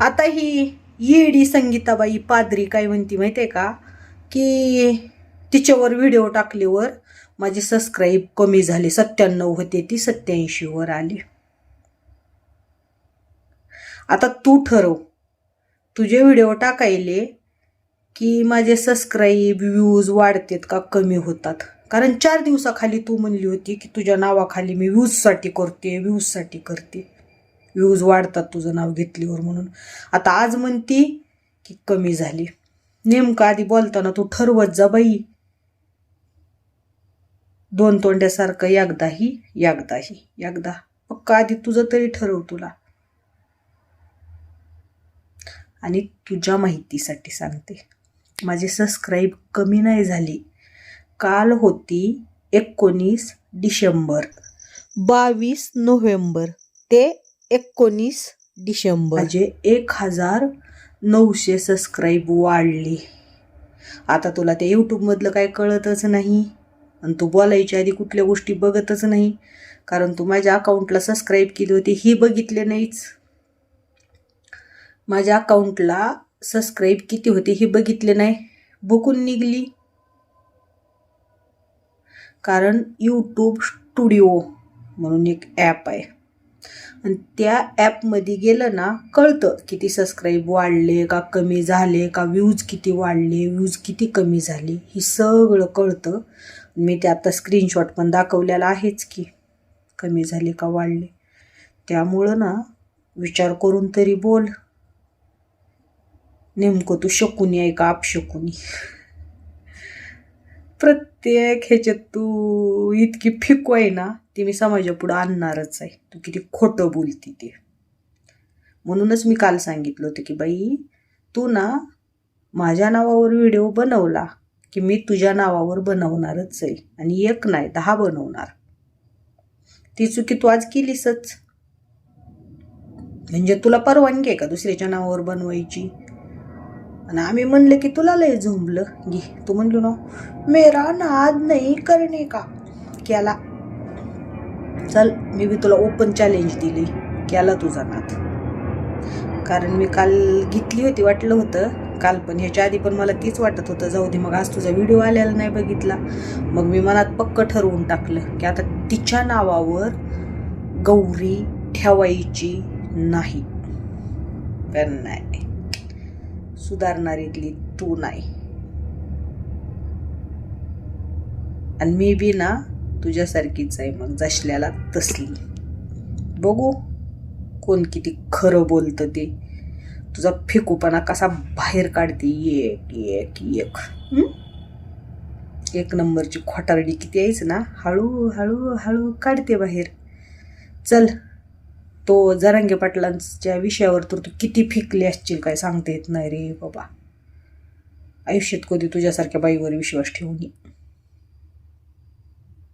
आता ही येडी संगीताबाई पादरी काय म्हणती माहिती आहे का? की तिच्यावर व्हिडिओ टाकल्यावर माझे सबस्क्राईब कमी झाले. सत्त्याण्णव होते ती सत्याऐंशीवर आली. आता तू ठरव. तुझे व्हिडिओ टाकायले की माझे सबस्क्राईब व्ह्यूज वाढतात का कमी होतात? कारण चार दिवसाखाली तू म्हणली होती की तुझ्या नावाखाली मी व्ह्यूजसाठी करते व्ह्यूजसाठी करते. व्ह्यूज वाढतात तुझं नाव घेतल्यावर म्हणून. आता आज म्हणती की कमी झाली. नेमकं आधी बोलताना तू ठरवत जा बाई. दोन तोंड्यासारखं एकदाही एकदाही एकदा पक्का आधी तुझं तरी ठरव तुला. आणि तुझ्या माहितीसाठी सांगते. माझी सबस्क्राईब कमी नाही झाली. काल होती एकोणीस डिसेंबर. बावीस नोव्हेंबर. ते एकोणीस डिसेंबर. म्हणजे एक हजार नऊशे सबस्क्राईब वाढले. आता तुला त्या यूट्यूबमधलं काय कळतच नाही. आणि तू बोलायच्या आधी कुठल्या गोष्टी बघतच नाही. कारण तू माझ्या अकाउंटला सबस्क्राईब केली होती ही बघितले नाहीच. माझ्या अकाउंटला सबस्क्राईब किती होते हे बघितले नाही. बघून निघली. कारण यूट्यूब स्टुडिओ म्हणून एक ॲप आहे. आणि त्या ॲपमध्ये गेलं ना कळतं किती सबस्क्राईब वाढले का कमी झाले का व्ह्यूज किती वाढले व्ह्यूज किती कमी झाले हे सगळं कळतं. मी ते आता स्क्रीनशॉट पण दाखवलेला आहेच की कमी झाले का वाढले. त्यामुळं ना विचार करून तरी बोल. नेमकं तू शकुनी आहे का अपशकुनी? प्रत्येक ह्याच्यात तू इतकी फिकू आहे ना ती मी समाजापुढं आणणारच आहे. तू किती खोटं बोलती ते. म्हणूनच मी काल सांगितलं होतं की बाई तू ना माझ्या नावावर व्हिडिओ बनवला की मी तुझ्या नावावर बनवणारच आहे आणि एक नाही दहा बनवणार. ती चुकी तू आज केलीसच. म्हणजे तुला परवानगी आहे का दुसऱ्याच्या नावावर बनवायची? आणि आम्ही म्हणलं की तुला लय झोंबलं. घे. तू म्हणलो ना मेरा नाद नाही करणे का? केला चल मी बी तुला ओपन चॅलेंज दिली. केला तुझा नाथ कारण मी काल घेतली होती वाटलं होतं. काल पण ह्याच्या आधी पण मला तीच वाटत होतं. जाऊ दे मग आज तुझा व्हिडिओ आलेला नाही बघितला. मग मी मनात पक्क ठरवून टाकलं की आता तिच्या नावावर गौरी ठेवायची नाही. पण नाही. सुधारणारीतली तू नाही. आणि मी बी ना तुझ्यासारखीच आहे मग जसल्याला तसली. बघू कोण किती खरं बोलतं ते. तुझा फेकूपणा कसा बाहेर काढते एक एक एक. एक नंबरची खोटारडी किती आहेच ना हळू हळू हळू काढते बाहेर. चल तो जरांगे पाटलांच्या विषयावर तर तू किती फिकली असशील काय सांगता येत नाही रे बाबा. आयुष्यात कधी तुझ्यासारख्या बाईवर विश्वास ठेवून